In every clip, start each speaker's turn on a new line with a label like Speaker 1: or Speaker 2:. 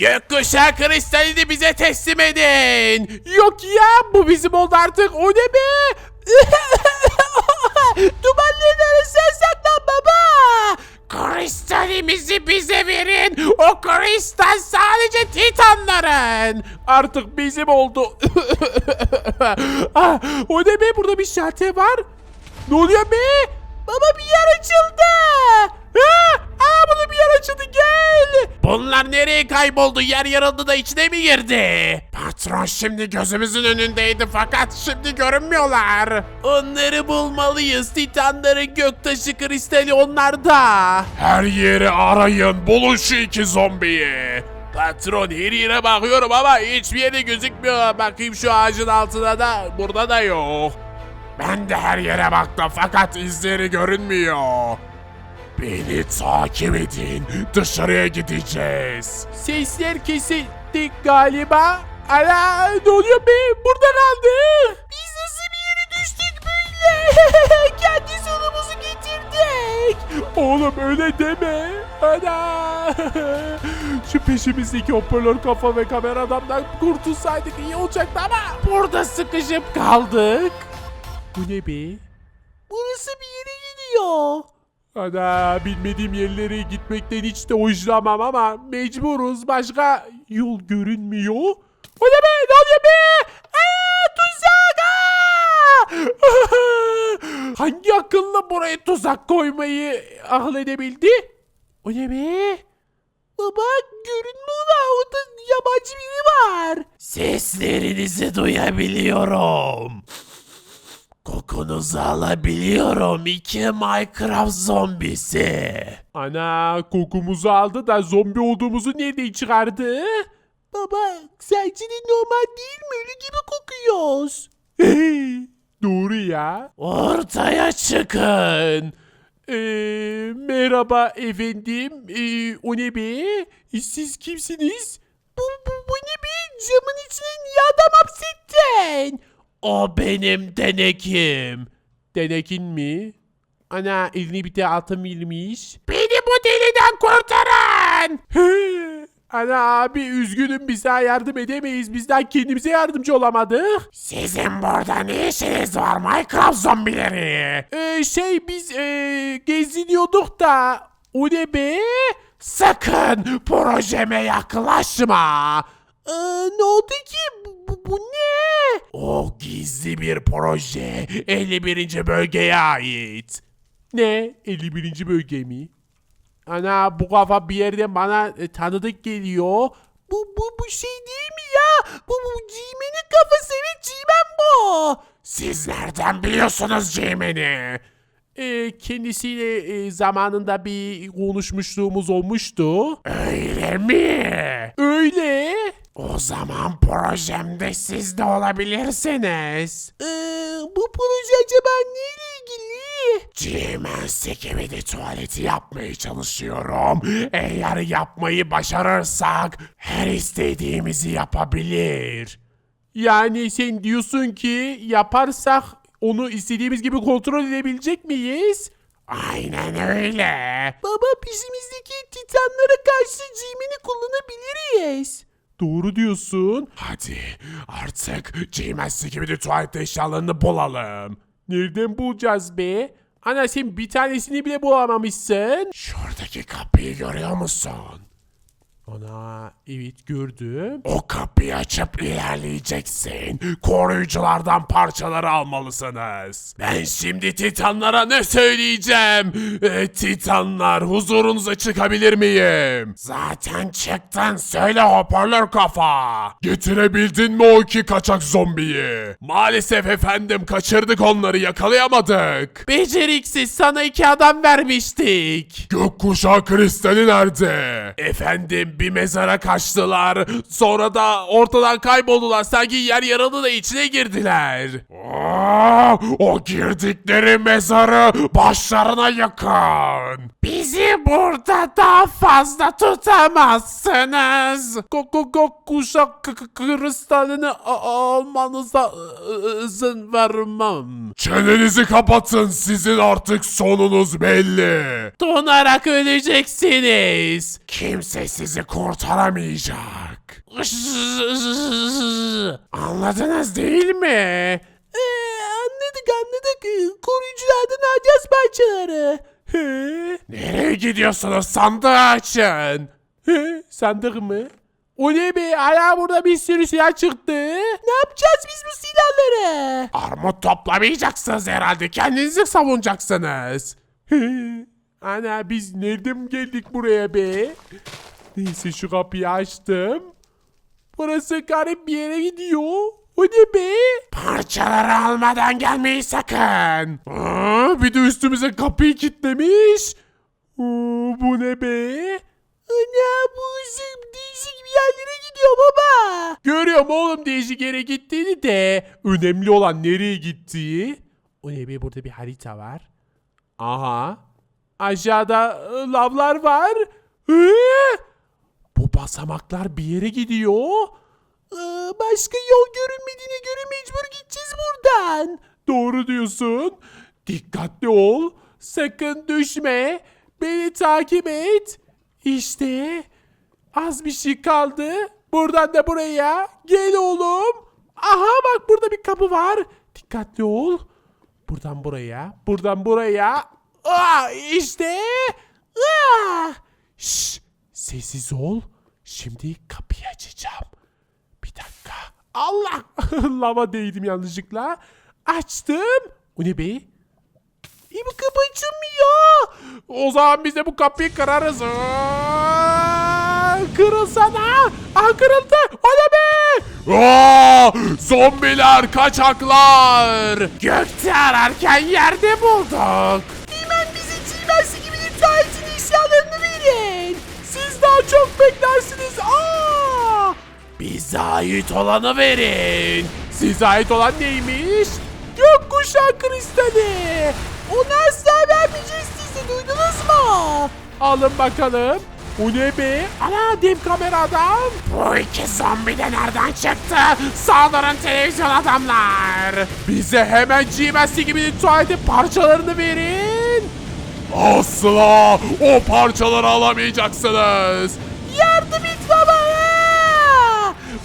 Speaker 1: Gökkuşağı kristalini bize teslim edin. Yok ya bu bizim oldu artık. O ne be? Dumanların arasına saklan baba. Kristalimizi bize verin. O kristal sadece titanların. Artık bizim oldu. ah, o ne be? Burada bir şalter var. Ne oluyor be? Baba bir yer açıldı. Ha? Aa burada bir yer açıldı gel. Bunlar nereye kayboldu? Yer yarıldı da içine mi girdi? Patron şimdi gözümüzün önündeydi fakat şimdi görünmüyorlar. Onları bulmalıyız. Titanların göktaşı kristali onlarda. Her yeri arayın. Bulun şu iki zombiyi. Patron her yere bakıyorum ama hiçbir yere gözükmüyor. Bakayım şu ağacın altına da burada da yok. Ben de her yere baktım fakat izleri görünmüyor. Beni takip edin. Dışarıya gideceğiz. Sesler kesildi galiba. Ala ne oluyor be? Burada kaldık. Biz nasıl bir yere düştük böyle? Kendi sonumuzu getirdik. Oğlum öyle deme. Ana. Şu peşimizdeki hoparlör kafa ve kamera adamdan kurtulsaydık iyi olacaktı ama burada sıkışıp kaldık. Bu ne be? Burası bir yere gidiyor. Ana bilmediğim yerlere gitmekten hiç de hoşlanmam ama mecburuz. Başka yol görünmüyor. O ne be? Ne oluyor be? Tuzak! Hangi akıllı buraya tuzak koymayı akıl edebildi? O ne be? Baba görünmüyor. Orada yabancı biri var. Seslerinizi duyabiliyorum. Kokunuzu alabiliyorum iki Minecraft zombisi. Ana kokumuzu aldı da zombi olduğumuzu nereden çıkardı? Baba sence de normal değil mi? Ölü gibi kokuyoruz. Doğru ya. Ortaya çıkın. Ee, merhaba efendim. Ee, o ne be? Siz kimsiniz? Bu, bu, bu ne be? Camın içine niye adam hapsettin? O benim denekim. Denekin mi? Ana elini bir de altın milmiş. Beni bu deliden kurtarın. Ana abi üzgünüm biz daha yardım edemeyiz. Biz daha kendimize yardımcı olamadık. Sizin burada ne işiniz var Minecraft zombileri? Ee, şey biz ee, geziniyorduk da o ne be? Sakın projeme yaklaşma. Ee, ne oldu ki? Bu, ne? O gizli bir proje 51. bölgeye ait. Ne? 51. bölge mi? Ana bu kafa bir yerden bana e, tanıdık geliyor. Bu bu bu şey değil mi ya? Bu bu Cimen'in kafası evet Cimen bu. Siz nereden biliyorsunuz Cimen'i? E, kendisiyle e, zamanında bir konuşmuşluğumuz olmuştu. Öyle mi? Öyle. O zaman projemde siz de olabilirsiniz. Ee, bu proje acaba neyle ilgili? Cimen de tuvaleti yapmaya çalışıyorum. Eğer yapmayı başarırsak her istediğimizi yapabilir. Yani sen diyorsun ki yaparsak onu istediğimiz gibi kontrol edebilecek miyiz? Aynen öyle. Baba peşimizdeki titanlara karşı Jimin'i kullanabiliriz. Doğru diyorsun. Hadi artık G-Master gibi de tuvalet eşyalarını bulalım. Nereden bulacağız be? Ana sen bir tanesini bile bulamamışsın. Şuradaki kapıyı görüyor musun? Ana evet gördüm. O kapıyı açıp ilerleyeceksin. Koruyuculardan parçaları almalısınız. Ben şimdi Titanlara ne söyleyeceğim? Ee, titanlar huzurunuza çıkabilir miyim? Zaten çıktın söyle hoparlör kafa. Getirebildin mi o iki kaçak zombiyi? Maalesef efendim kaçırdık onları yakalayamadık. Beceriksiz sana iki adam vermiştik. Gökkuşağı kristali nerede? Efendim bir mezara kaçtılar. Sonra da ortadan kayboldular. Sanki yer yarıldı da içine girdiler. Aa, o girdikleri mezarı başlarına yakın. Bizi burada daha fazla tutamazsınız. Kuşak kristalini almanıza izin vermem. Çenenizi kapatın sizin artık sonunuz belli. Donarak öleceksiniz. Kimse sizi kurtaramayacak. Anladınız değil mi?
Speaker 2: Ee, anladık anladık. Koruyuculardan alacağız parçaları.
Speaker 1: He? Nereye gidiyorsunuz? Sandığı açın. He? Sandık mı? O ne be? Hala burada bir sürü silah çıktı.
Speaker 2: Ne yapacağız biz bu silahları?
Speaker 1: Armut toplamayacaksınız herhalde. Kendinizi savunacaksınız. He? Ana biz nereden geldik buraya be? Neyse şu kapıyı açtım. Burası garip bir yere gidiyor. O ne be? Parçaları almadan gelmeyi sakın. Aa, bir de üstümüze kapıyı kilitlemiş. Bu ne be?
Speaker 2: Ana bu ışık değişik bir yerlere gidiyor baba.
Speaker 1: Görüyorum oğlum değişik yere gittiğini de. Önemli olan nereye gittiği. O ne be burada bir harita var. Aha. Aşağıda e, lavlar var. Ee? Basamaklar bir yere gidiyor.
Speaker 2: Ee, başka yol görünmediğine göre mecbur gideceğiz buradan.
Speaker 1: Doğru diyorsun. Dikkatli ol. Sakın düşme. Beni takip et. İşte az bir şey kaldı. Buradan da buraya. Gel oğlum. Aha bak burada bir kapı var. Dikkatli ol. Buradan buraya. Buradan buraya. Aa, işte. Aa. Şş, sessiz ol. Şimdi kapıyı açacağım. Bir dakika. Allah! Lava değdim yanlışlıkla. Açtım. O ne be?
Speaker 2: E bu kapı açılmıyor.
Speaker 1: O zaman biz de bu kapıyı kırarız. Aa, Kırılsana. Aa kırıldı. O ne be? Aa, zombiler, kaçaklar. Gökte ararken yerde bulduk.
Speaker 2: Hemen bize Çiğmersi gibi de tuvaletin eşyalarını verin.
Speaker 1: Siz daha çok beklersiniz. Aa! Bize ait olanı verin. Size ait olan neymiş? Gökkuşağı kristali.
Speaker 2: Onu asla vermeyeceğiz size duydunuz mu?
Speaker 1: Alın bakalım. O ne be? Ana dev kamera adam. Bu iki zombi de nereden çıktı? Saldırın televizyon adamlar. Bize hemen GMS gibi tuvaletin parçalarını verin. Asla o parçaları alamayacaksınız.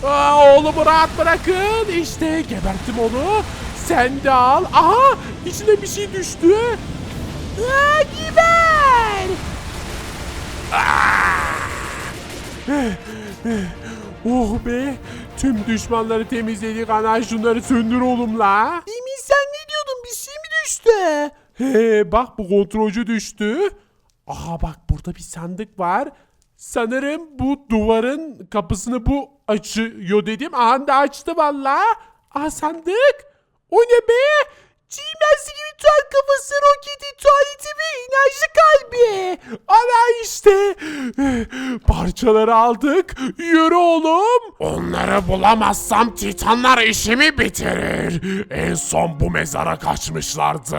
Speaker 1: Aa, oğlumu rahat bırakın. İşte geberttim onu. Sen de al. Aha içine bir şey düştü.
Speaker 2: Aa, giber.
Speaker 1: Oh be. Tüm düşmanları temizledik. Ana şunları söndür oğlum la.
Speaker 2: Emin sen ne diyordun bir şey mi düştü?
Speaker 1: He bak bu kontrolcü düştü. Aha bak burada bir sandık var. Sanırım bu duvarın kapısını bu açıyor dedim. Aha da açtı valla. Aha sandık. O ne be?
Speaker 2: Çiğmersi gibi tuvalet kafası, roketi, tuvaleti ve enerji kalbi.
Speaker 1: Ana işte. Parçaları aldık. Yürü oğlum. Onları bulamazsam Titanlar işimi bitirir. En son bu mezara kaçmışlardı.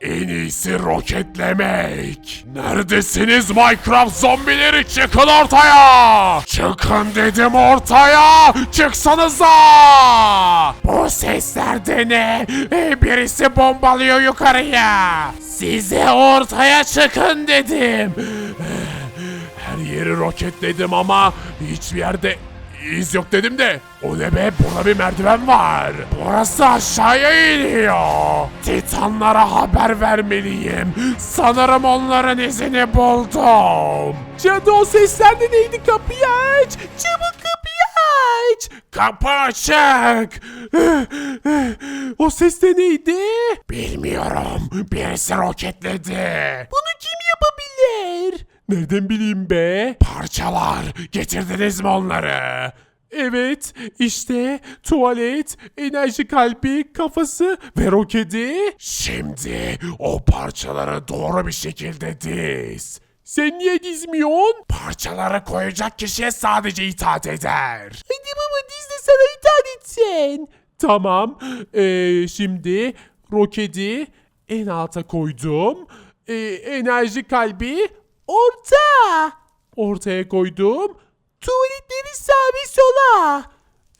Speaker 1: En iyisi roketlemek. Neredesiniz Minecraft zombileri? Çıkın ortaya. Çıkın dedim ortaya. Çıksanıza. Bu sesler de ne? Ee, Birisi bombalıyor yukarıya. Size ortaya çıkın dedim. Yeri roketledim ama hiçbir yerde iz yok dedim de. O ne be? Burada bir merdiven var. Burası aşağıya iniyor. Titanlara haber vermeliyim. Sanırım onların izini buldum. Cadı de neydi? Kapıyı aç. Çabuk kapıyı aç. Kapı açık. O ses de neydi? Bilmiyorum. Birisi roketledi.
Speaker 2: Bunu kim?
Speaker 1: Nereden bileyim be? Parçalar. Getirdiniz mi onları? Evet, işte tuvalet, enerji kalbi, kafası ve roketi. Şimdi o parçaları doğru bir şekilde diz. Sen niye dizmiyorsun? Parçaları koyacak kişiye sadece itaat eder.
Speaker 2: Hadi baba diz de sana itaat etsin.
Speaker 1: Tamam. Ee, şimdi roketi en alta koydum. Ee, enerji kalbi
Speaker 2: Orta.
Speaker 1: ortaya koydum.
Speaker 2: Tuvaletleri sağ ve sola.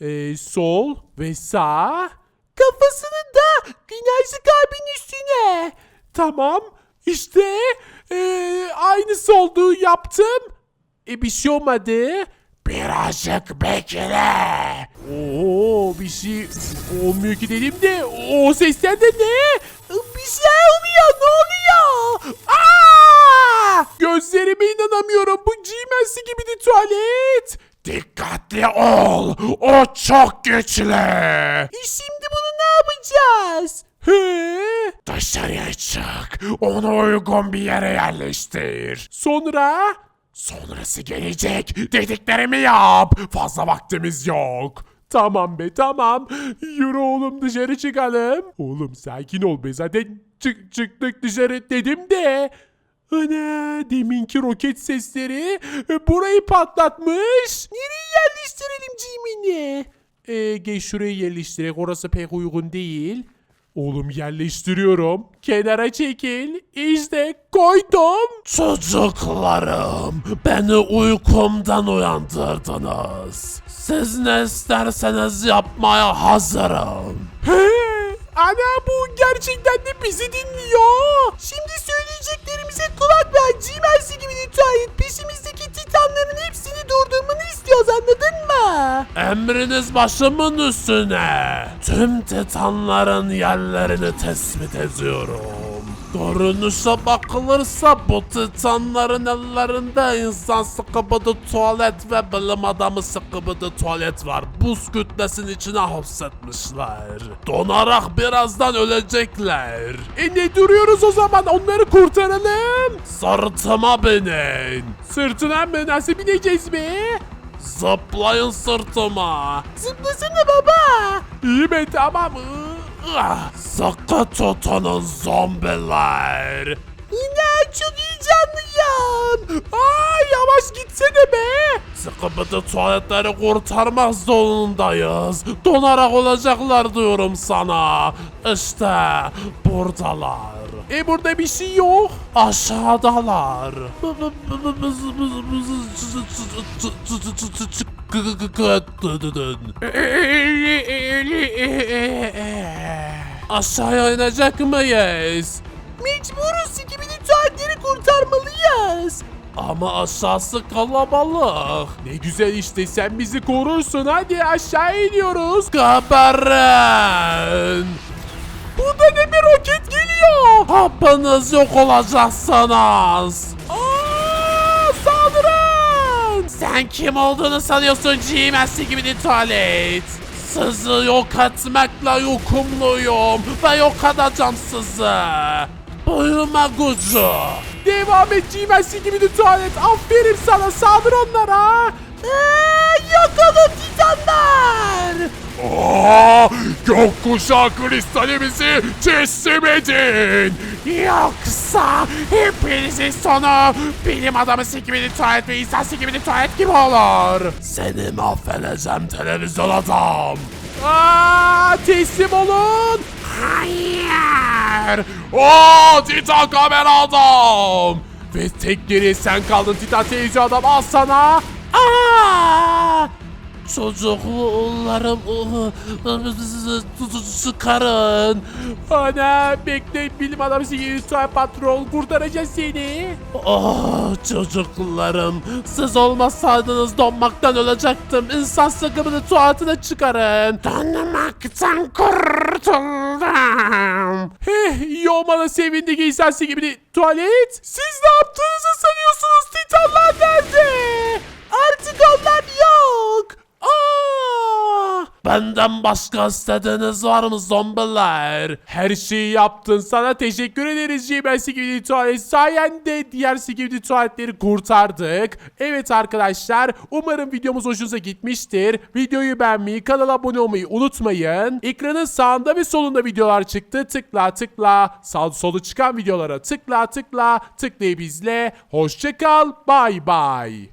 Speaker 1: Ee, sol ve sağ.
Speaker 2: Kafasını da enerji kalbin üstüne.
Speaker 1: Tamam. İşte ee, aynısı olduğu yaptım. E bir şey olmadı. Birazcık bekle. Oo bir şey olmuyor ki dedim de o sesler de ne?
Speaker 2: Bir şey oluyor ne oluyor?
Speaker 1: Aa! Gözlerime inanamıyorum. Bu G-Man'si gibi de tuvalet. Dikkatli ol. O çok güçlü.
Speaker 2: E şimdi bunu ne yapacağız?
Speaker 1: He? Dışarıya çık. Onu uygun bir yere yerleştir. Sonra? Sonrası gelecek. Dediklerimi yap. Fazla vaktimiz yok. Tamam be tamam. Yürü oğlum dışarı çıkalım. Oğlum sakin ol be zaten çık çıktık dışarı dedim de. Ana deminki roket sesleri e, burayı patlatmış.
Speaker 2: Nereye yerleştirelim Jimin'i?
Speaker 1: Ee, geç şuraya yerleştirek. Orası pek uygun değil. Oğlum yerleştiriyorum. Kenara çekil. İşte koydum. Çocuklarım, beni uykumdan uyandırdınız. Siz ne isterseniz yapmaya hazırım. He, ana bu gerçekten de bizi dinliyor.
Speaker 2: Şimdi söyleyeceklerimize kulak ver. Jimensi gibi lütfen. Peşimizdeki titanların hepsini durdurmanı istiyoruz anladın mı?
Speaker 1: Emriniz başımın üstüne. Tüm titanların yerlerini tespit ediyorum. Görünüşe bakılırsa bu titanların ellerinde insan sıkıbıdı tuvalet ve bilim adamı sıkıbıdı tuvalet var. Buz kütlesinin içine hapsetmişler. Donarak birazdan ölecekler. E ne duruyoruz o zaman onları kurtaralım. Sırtıma binin. Sırtına mı? Nasıl bineceğiz be? Zıplayın sırtıma.
Speaker 2: Zıplasana baba.
Speaker 1: İyi be tamam. Ah, Sıkı tutunun zombiler.
Speaker 2: Yine çok heyecanlıyım.
Speaker 1: Aa yavaş gitsene be. Sıkıntı tuvaletleri kurtarmak zorundayız. Donarak olacaklar diyorum sana. İşte buradalar. E burada bir şey yok. Aşağıdalar. Aşağıya inecek miyiz?
Speaker 2: Mecburuz ikimini tuvaletleri kurtarmalıyız.
Speaker 1: Ama aşağısı kalabalık. Ne güzel işte sen bizi korursun. Hadi aşağı iniyoruz. Kabarın. Burada ne bir roket geliyor. Hapınız yok olacaksınız. Sen kim olduğunu sanıyorsun G-Master gibi bir tuvalet. Sizi yok etmekle yükümlüyüm ve yok edeceğim sizi. Boyuma gücü. Devam et G-Master gibi bir tuvalet. Aferin sana saldır onlara.
Speaker 2: Ee, yakalım titanlar.
Speaker 1: Aa, gökkuşağı kristalimizi teslim edin. Yoksa hepinizin sonu bilim adamı sikimini tuvalet ve insan sikimini tuvalet gibi olur. Seni mahvedeceğim televizyon adam. Aa, teslim olun. Hayır. Oo, Titan kamera adam. Ve tek geriye sen kaldın Titan televizyon adam al sana. Aa! Çocuklarım sıkarın. Ana bekle bilim adamı tuvalet patron kurtaracağız seni. Oh çocuklarım siz olmasaydınız donmaktan ölecektim. İnsan sıkımını tuvaletine çıkarın. Donmaktan kurtuldum. Heh iyi olmana sevindik insan gibi tuvalet. Siz ne yaptığınızı sanıyorsunuz titanlar nerede?
Speaker 2: Artık onlar yok.
Speaker 1: Aa! Benden başka istediğiniz var mı zombiler? Her şeyi yaptın. Sana teşekkür ederiz G-Man Security Tuvalet. Sayende diğer Security Tuvaletleri kurtardık. Evet arkadaşlar. Umarım videomuz hoşunuza gitmiştir. Videoyu beğenmeyi, kanala abone olmayı unutmayın. Ekranın sağında ve solunda videolar çıktı. Tıkla tıkla. Sağ solu çıkan videolara tıkla tıkla. Tıklayıp izle. Hoşçakal. Bay bay.